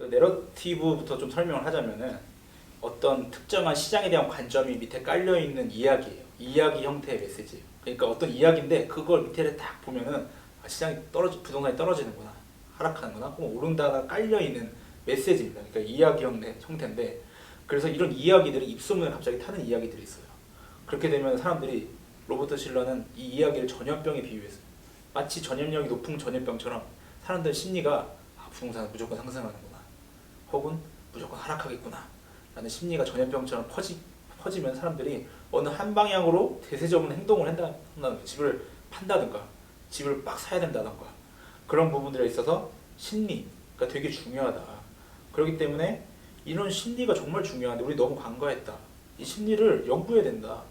그 내러티브부터 좀 설명을 하자면은 어떤 특정한 시장에 대한 관점이 밑에 깔려 있는 이야기예요. 이야기 형태의 메시지예요. 그러니까 어떤 이야기인데 그걸 밑에 딱 보면은 아, 시장이 떨어지 부동산이 떨어지는구나 하락하는구나 혹은 오른다가 깔려 있는 메시지입니다. 그러니까 이야기 형태 형태인데 그래서 이런 이야기들이 입소문에 갑자기 타는 이야기들이 있어요. 그렇게 되면 사람들이 로버트 실러는 이 이야기를 전염병에 비유했어요. 마치 전염력이 높은 전염병처럼 사람들 심리가 아, 부동산은 무조건 상승하는구나 혹은 무조건 하락하겠구나 라는 심리가 전염병처럼 퍼지, 퍼지면 사람들이 어느 한 방향으로 대세적인 행동을 거예요. 집을 판다든가 집을 막 사야 된다든가 그런 부분들에 있어서 심리가 되게 중요하다. 그렇기 때문에 이런 심리가 정말 중요한데 우리 너무 간과했다. 이 심리를 연구해야 된다.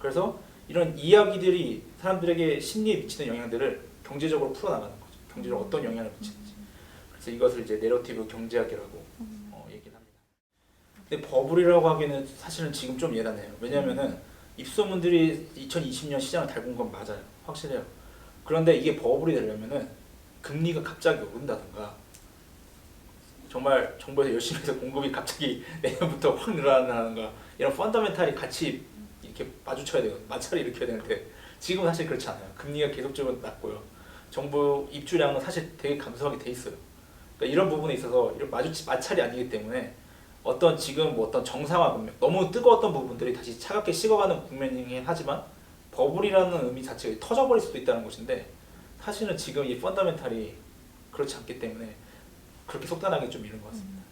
그래서 이런 이야기들이 사람들에게 심리에 미치는 영향들을 경제적으로 풀어나가는 거죠. 경제적으로 어떤 영향을 미치는지 그래서 이것을 이제 내러티브 경제학이라고 어, 얘기를 합니다. 근데 버블이라고 하기에는 사실은 지금 좀 예단해요. 왜냐하면은 입소문들이 2020년 시장을 달군 건 맞아요. 확실해요. 그런데 이게 버블이 되려면은 금리가 갑자기 오른다든가 정말 정부에서 열심히 해서 공급이 갑자기 내년부터 확 늘어나는가 이런 펀더멘탈이 같이 이렇게 마주쳐야 되고 마찰을 일으켜야 되는데 지금은 사실 그렇지 않아요. 금리가 계속적으로 낮고요. 정부 입주량은 사실 되게 감소하게 돼 있어요. 그러니까 이런 부분에 있어서 이런 마주 마찰이 아니기 때문에 어떤 지금 뭐 어떤 정상화 국면 너무 뜨거웠던 부분들이 다시 차갑게 식어가는 국면이긴 하지만 버블이라는 의미 자체가 터져버릴 수도 있다는 것인데 사실은 지금 이 펀더멘탈이 그렇지 않기 때문에 그렇게 속단하게 좀 이른 것 같습니다.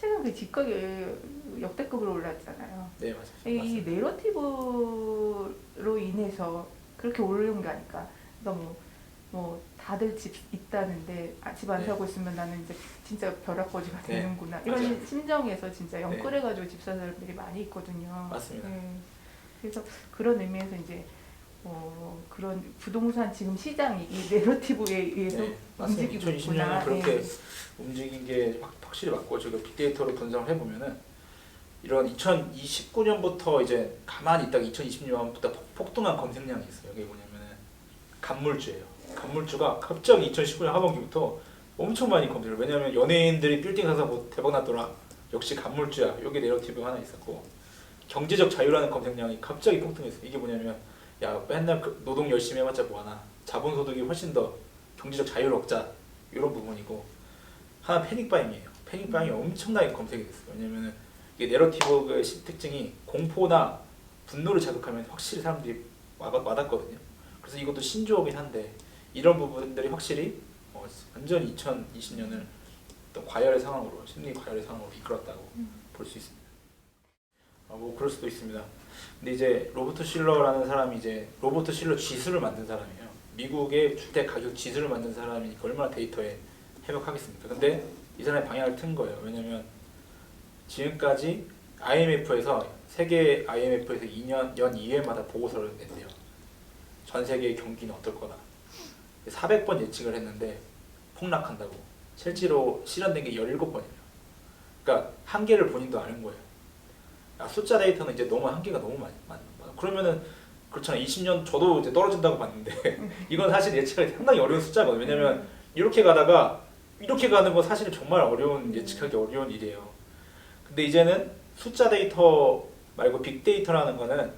최근 그 집값이 역대급으로 올랐잖아요. 네 맞아요. 이 맞습니다. 내러티브로 인해서 그렇게 오르는 게 아닐까. 너무 뭐 다들 집 있다는데 아, 집안 네. 사고 있으면 나는 이제 진짜 벼락거지가 네, 되는구나 이런 맞아요. 심정에서 진짜 네. 영끌해가지고 집 사는 사람들이 많이 있거든요. 맞습니다. 네. 그래서 그런 의미에서 이제 어, 그런 부동산 지금 시장이 이 내러티브에 의해서 네, 맞습니다. 움직이고 2020년은 있구나. 그렇게 네. 움직인 게 확, 확실히 맞고 제가 빅데이터로 분석을 해보면은 이런 2029년부터 이제 가만히 있다가 2026년부터 폭등한 검색량이 있어요. 이게 뭐냐면은 간물주예요. 간물주가 갑자기 2019년 하반기부터 엄청 많이 검색을. 왜냐하면 연예인들이 빌딩 사서 뭐 대박 났더라. 역시 간물주야. 여기 내러티브가 하나 있었고 경제적 자유라는 검색량이 갑자기 폭등했어요. 이게 뭐냐면 야 맨날 그 노동 열심히 해봤자 뭐하나 자본소득이 훨씬 더 경제적 자유를 얻자 이런 부분이고 하나 패닉바잉이에요. 패닉바잉이 엄청나게 검색이 됐어요. 왜냐면은 이게 내러티브의 시- 특징이 공포나 분노를 자극하면 확실히 사람들이 와, 와닿거든요. 그래서 이것도 신조어긴 한데 이런 부분들이 확실히 어, 완전히 2020년을 어떤 과열의 상황으로 심리 과열의 상황으로 이끌었다고 볼수 있습니다. 아, 뭐 그럴 수도 있습니다. 근데 이제 로버트 실러라는 사람이 이제 로버트 실러 지수를 만든 사람이에요. 미국의 주택 가격 지수를 만든 사람이니까 얼마나 데이터에 해박하겠습니까? 근데 이 사람이 방향을 튼 거예요. 왜냐면 지금까지 IMF에서 세계 IMF에서 2년 연 2회마다 보고서를 냈대요. 전 세계의 경기는 어떨 거다. 400번 예측을 했는데 폭락한다고. 실제로 실현된 게 17번이에요. 그러니까 한계를 본인도 아는 거예요. 야, 숫자 데이터는 이제 너무 한계가 너무 많이 많아. 그러면은 그렇잖아. 20년 저도 이제 떨어진다고 봤는데 이건 사실 예측하기 상당히 어려운 숫자거든요. 왜냐면 이렇게 가다가 이렇게 가는 건 사실 정말 어려운 예측하기 어려운 일이에요. 근데 이제는 숫자 데이터 말고 빅데이터라는 거는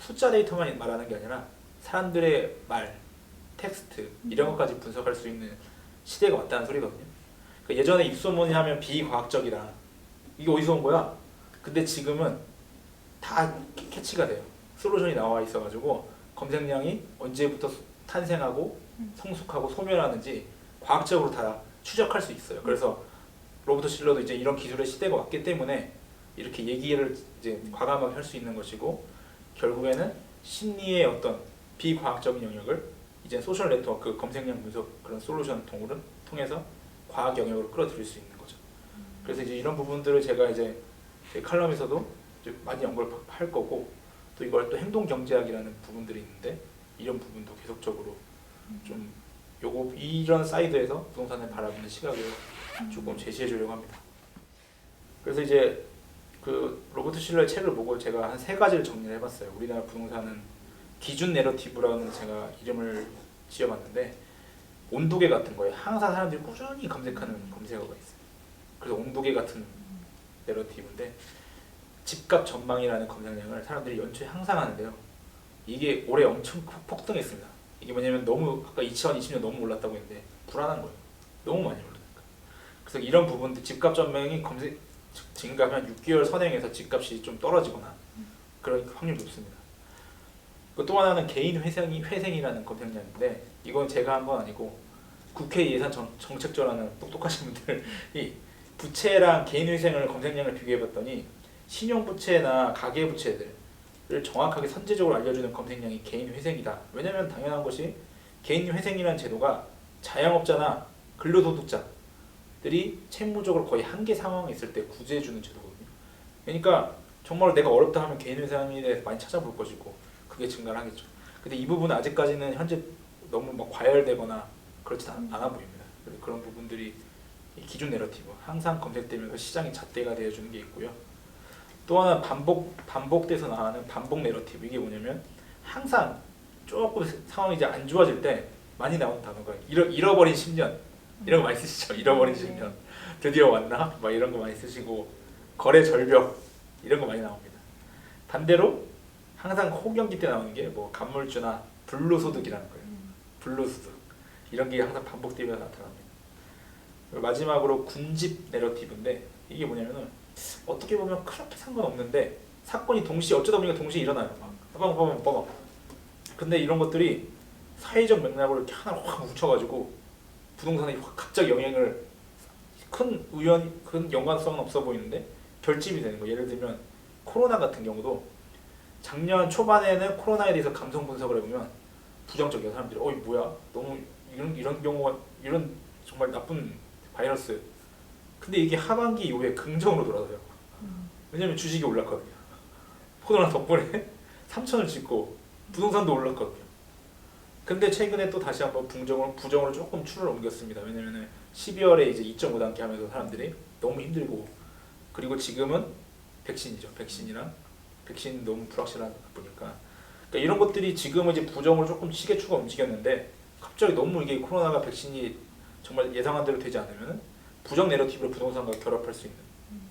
숫자 데이터만 말하는 게 아니라 사람들의 말, 텍스트 이런 것까지 분석할 수 있는 시대가 왔다는 소리거든요. 그러니까 예전에 입소문이 하면 비과학적이다. 이게 어디서 온 거야? 근데 지금은 다 캐- 캐치가 돼요. 솔루션이 나와 있어가지고 검색량이 언제부터 수- 탄생하고 성숙하고 소멸하는지 과학적으로 다 추적할 수 있어요. 그래서 로버트 실러도 이제 이런 기술의 시대가 왔기 때문에 이렇게 얘기를 이제 과감하게 할 수 있는 것이고 결국에는 심리의 어떤 비과학적인 영역을 이제 소셜 네트워크 검색량 분석 그런 솔루션 통으로 통해서 과학 영역으로 끌어들일 수 있는 거죠. 그래서 이제 이런 부분들을 제가 이제 제 칼럼에서도 이제 많이 연구를 파- 할 거고 또 이걸 또 행동 경제학이라는 부분들이 있는데 이런 부분도 계속적으로 좀 요거 이런 사이드에서 부동산을 바라보는 시각을 조금 제시해 주려고 합니다. 그래서 이제 그 로버트 실러의 책을 보고 제가 한 세 가지를 정리를 해봤어요. 우리나라 부동산은 기준 내러티브라는 제가 이름을 지어봤는데 온도계 같은 거에 항상 사람들이 꾸준히 검색하는 검색어가 있어요. 그래서 옹두개 같은 내러티브인데 집값 전망이라는 검색량을 사람들이 연초에 항상 하는데요. 이게 올해 엄청 폭- 폭등했습니다. 이게 뭐냐면 너무 아까 2020년 너무 올랐다고 했는데 불안한 거예요. 너무 많이 올라니까. 그래서 이런 부분들 집값 전망이 검색 증가하면 6개월 선행해서 집값이 좀 떨어지거나 그런 확률이 높습니다. 그또 하나는 개인 회생이 회생이라는 검색량인데 이건 제가 한 건 아니고 국회 예산 정, 정책조라는 똑똑하신 분들이 부채랑 개인 회생을 검색량을 비교해봤더니 신용부채나 가계부채들을 정확하게 선제적으로 알려주는 검색량이 개인 회생이다. 왜냐하면 당연한 것이 개인 회생이라는 제도가 자영업자나 근로소득자들이 채무적으로 거의 한계 상황에 있을 때 구제해주는 제도거든요. 그러니까 정말 내가 어렵다 하면 개인 회생에 대해서 많이 찾아볼 것이고 그게 증가를 하겠죠. 근데 이 부분은 아직까지는 현재 너무 막 과열되거나 그렇지 않, 않아 보입니다. 그래서 그런 부분들이 이 기존 내러티브 항상 검색되면서 시장이 잣대가 되어주는 게 있고요. 또 하나 반복 반복돼서 나가는 반복 내러티브 이게 뭐냐면 항상 조금 상황이 이제 안 좋아질 때 많이 나오는 단어가 잃어, 잃어버린 10년 이런 거 많이 쓰시죠. 잃어버린 네. 10년 드디어 왔나? 막 이런 거 많이 쓰시고 거래 절벽 이런 거 많이 나옵니다. 반대로 항상 호경기 때 나오는 게 뭐 간물주나 불로소득이라는 거예요. 불로소득 이런 게 항상 반복되면서 나타납니다. 마지막으로 군집 내러티브인데 이게 뭐냐면은 어떻게 보면 그렇게 상관없는데 사건이 동시에 어쩌다 보니까 동시에 일어나요. 막 빠방빠방 빠방. 근데 이런 것들이 사회적 맥락으로 이렇게 하나 확 뭉쳐가지고 부동산에 확 갑자기 영향을 큰 우연 큰 연관성은 없어 보이는데 결집이 되는 거. 예를 들면 코로나 같은 경우도 작년 초반에는 코로나에 대해서 감성 분석을 해보면 부정적이야 사람들이. 어이 뭐야? 너무 이런 이런 경우가 이런 정말 나쁜 바이러스. 근데 이게 하반기 이후에 긍정으로 돌아서요. 왜냐면 주식이 올랐거든요. 코로나 덕분에 3천을 찍고 부동산도 올랐거든요. 근데 최근에 또 다시 한번 부정으로 부정으로 조금 추를 옮겼습니다. 왜냐면은 12월에 이제 2.5단계 하면서 사람들이 너무 힘들고 그리고 지금은 백신이죠. 백신이랑 백신 너무 불확실하다 보니까 그러니까 이런 것들이 지금은 이제 부정으로 조금 시계추가 움직였는데 갑자기 너무 이게 코로나가 백신이 정말 예상한 대로 되지 않으면 부정 내러티브로 부동산과 결합할 수 있는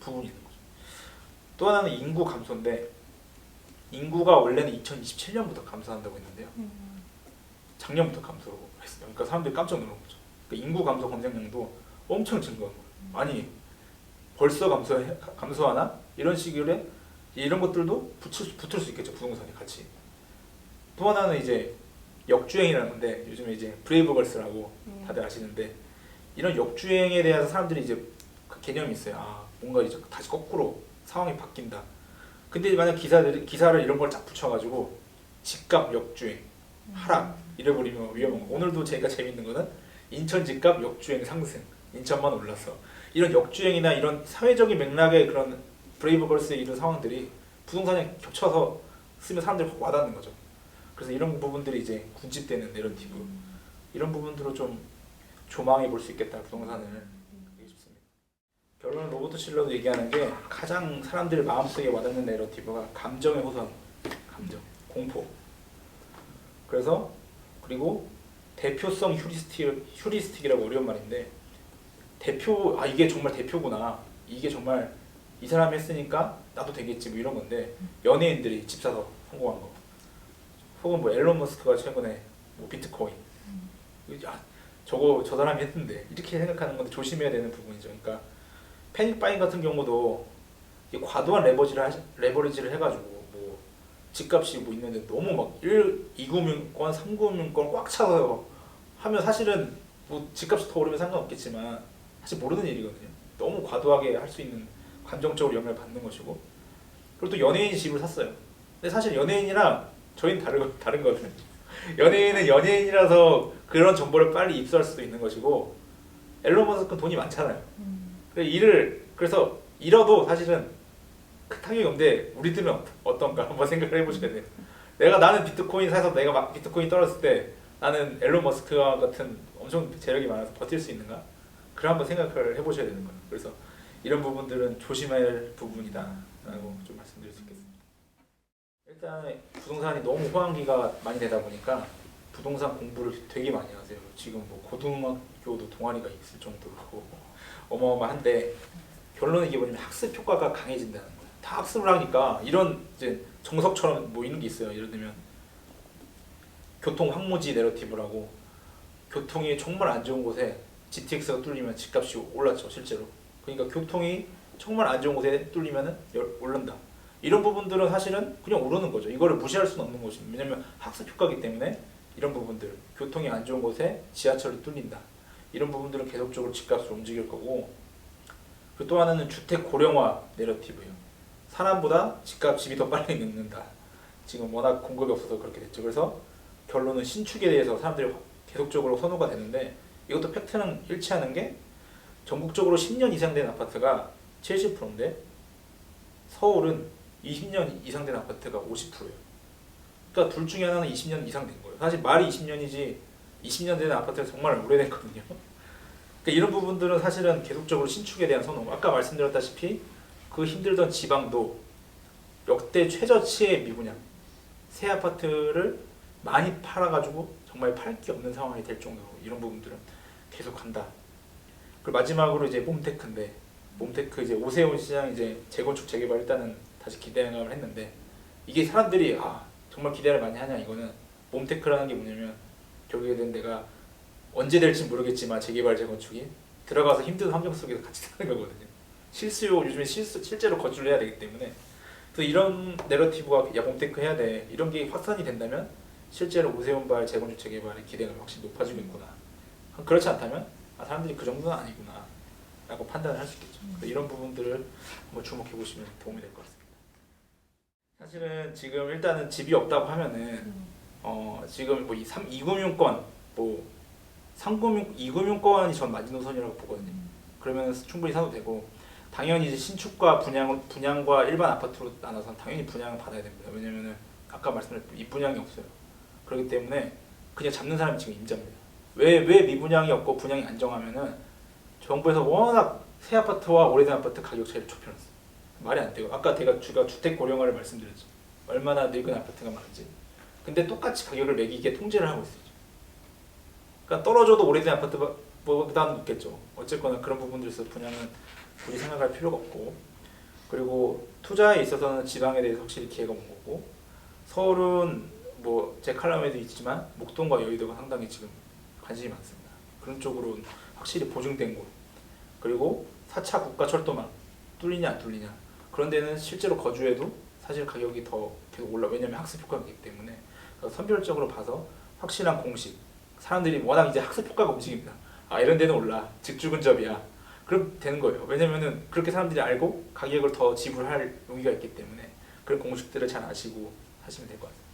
부분이 있는 거죠. 또 하나는 인구 감소인데 인구가 원래는 2027년부터 감소한다고 했는데요. 작년부터 감소했어요. 그러니까 사람들이 깜짝 놀란 거죠. 그러니까 인구 감소 검색량도 엄청 증가한 거예요. 아니 벌써 감소 감소하나 이런 식으로 이런 것들도 붙을, 붙을 수 있겠죠 부동산이 같이. 또 하나는 이제 역주행이라는 건데 요즘에 이제 브레이브걸스라고 다들 아시는데 이런 역주행에 대해서 사람들이 이제 그 개념이 있어요. 아 뭔가 이제 다시 거꾸로 상황이 바뀐다. 근데 만약 기사들이 기사를 이런 걸 쫙 붙여가지고 집값 역주행 하락 이래버리면 위험한 거. 오늘도 제가 재밌는 거는 인천 집값 역주행 상승. 인천만 올랐어. 이런 역주행이나 이런 사회적인 맥락의 그런 브레이브걸스의 이런 상황들이 부동산에 겹쳐서 쓰면 사람들이 확 와닿는 거죠. 그래서 이런 부분들이 이제 군집되는 내러티브 이런 부분들로 좀 조망해 볼 수 있겠다 부동산을 얘기 싶습니다. 결론은 로버트 실러도 얘기하는 게 가장 사람들 마음속에 와닿는 내러티브가 감정의 호선, 감정, 공포. 그래서 그리고 대표성 휴리스틱 휴리스틱이라고 어려운 말인데 대표 아 이게 정말 대표구나 이게 정말 이 사람이 했으니까 나도 되겠지 뭐 이런 건데 연예인들이 집 사서 성공한 거. 혹은 뭐 앨런 머스크가 최근에 뭐 비트코인. 아 저거 저 사람이 했는데 이렇게 생각하는 건데 조심해야 되는 부분이죠. 그러니까 패닉 바잉 같은 경우도 이게 과도한 레버리지를 하시, 레버리지를 해가지고 뭐 집값이 뭐 있는데 너무 막 1, 2금융권, 3금융권 꽉 차서 하면 사실은 뭐 집값이 더 오르면 상관없겠지만 사실 모르는 일이거든요. 너무 과도하게 할 수 있는 감정적으로 영향을 받는 것이고 그리고 또 연예인이 집을 샀어요. 근데 사실 연예인이랑 저희는 다른 거 다른 거거든요. 연예인은 연예인이라서 그런 정보를 빨리 입수할 수도 있는 것이고 앨런 머스크는 돈이 많잖아요. 그래서 일을 그래서 잃어도 사실은 그 타격이 없는데 우리 들은 어- 어떤가 한번 생각을 해보셔야 돼요. 내가 나는 비트코인 사서 내가 막 비트코인 떨어졌을 때 나는 앨런 머스크와 같은 엄청 재력이 많아서 버틸 수 있는가? 그걸 한번 생각을 해보셔야 되는 거예요. 그래서 이런 부분들은 조심할 부분이다라고 좀 말씀드릴 수 있겠습니다. 일단 부동산이 너무 호황기가 많이 되다 보니까 부동산 공부를 되게 많이 하세요. 지금 뭐 고등학교도 동아리가 있을 정도로 어마어마한데 결론은 이게 뭐냐면 학습 효과가 강해진다는 거예요. 다 학습을 하니까 이런 이제 정석처럼 뭐 이런 게 있어요. 예를 들면 교통 황무지 내러티브라고 교통이 정말 안 좋은 곳에 GTX가 뚫리면 집값이 올랐죠 실제로. 그러니까 교통이 정말 안 좋은 곳에 뚫리면은 열- 오른다. 이런 부분들은 사실은 그냥 오르는 거죠. 이거를 무시할 수는 없는 것입니다. 왜냐면 학습 효과이기 때문에 이런 부분들 교통이 안 좋은 곳에 지하철이 뚫린다. 이런 부분들은 계속적으로 집값을 움직일 거고 그리고 또 하나는 주택 고령화 내러티브예요. 사람보다 집값 집이 더 빨리 늦는다. 지금 워낙 공급이 없어서 그렇게 됐죠. 그래서 결론은 신축에 대해서 사람들이 계속적으로 선호가 되는데 이것도 팩트는 일치하는 게 전국적으로 10년 이상 된 아파트가 70%인데 서울은 20년 이상 된 아파트가 50%예요. 그러니까 둘 중에 하나는 20년 이상 된 거예요. 사실 말이 20년이지 20년 된 아파트가 정말 오래됐거든요. 그러니까 이런 부분들은 사실은 계속적으로 신축에 대한 선호. 아까 말씀드렸다시피 그 힘들던 지방도 역대 최저치의 미분양 새 아파트를 많이 팔아가지고 정말 팔 게 없는 상황이 될 정도로 이런 부분들은 계속 간다. 그리고 마지막으로 이제 몸테크인데 몸테크 이제 오세훈 시장 이제 재건축 재개발 일단은 다시 기대감을 했는데 이게 사람들이 아 정말 기대를 많이 하냐 이거는 몸테크라는 게 뭐냐면 결국에는 내가 언제 될지 모르겠지만 재개발 재건축이 들어가서 힘든 환경 속에서 같이 사는 거거든요. 실수요 요즘에 실수 실제로 거주를 해야 되기 때문에 그래서 이런 내러티브가 야 몸테크 해야 돼 이런 게 확산이 된다면 실제로 오세훈발 재건축 재개발의 기대감이 확실히 높아지고 있구나. 그렇지 않다면 아, 사람들이 그 정도는 아니구나 라고 판단을 할 수 있겠죠. 이런 부분들을 한번 주목해 보시면 도움이 될 것 같습니다. 사실은 지금 일단은 집이 없다고 하면은 어 지금 뭐이 3, 2금융권 뭐 3금융 2금융권이 전 마지노선이라고 보거든요. 그러면 충분히 사도 되고 당연히 이제 신축과 분양 분양과 일반 아파트로 나눠서 당연히 분양을 받아야 됩니다. 왜냐면은 아까 말씀드렸듯이 입분양이 없어요. 그렇기 때문에 그냥 잡는 사람이 지금 임자입니다. 왜 왜 미분양이 없고 분양이 안정하면은 정부에서 워낙 새 아파트와 오래된 아파트 가격 차이를 좁혀놨어요. 말이 안 돼요. 아까 제가 주가 주택 고령화를 말씀드렸죠. 얼마나 늙은 아파트가 많은지. 근데 똑같이 가격을 매기게 통제를 하고 있어요. 그러니까 떨어져도 오래된 아파트보다는 높겠죠. 어쨌거나 그런 부분들에서 분양은 굳이 생각할 필요가 없고 그리고 투자에 있어서는 지방에 대해서 확실히 기회가 온 거고 서울은 뭐 제 칼럼에도 있지만 목동과 여의도가 상당히 지금 관심이 많습니다. 그런 쪽으로 확실히 보증된 곳 그리고 4차 국가 철도망 뚫리냐 안 뚫리냐 그런 데는 실제로 거주해도 사실 가격이 더 계속 올라 왜냐면 학습 효과가 있기 때문에. 선별적으로 봐서 확실한 공식 사람들이 워낙 이제 학습 효과가 움직입니다. 아 이런 데는 올라 직주 근접이야. 그럼 되는 거예요. 왜냐면은 그렇게 사람들이 알고 가격을 더 지불할 용의가 있기 때문에 그런 공식들을 잘 아시고 하시면 될 것 같습니다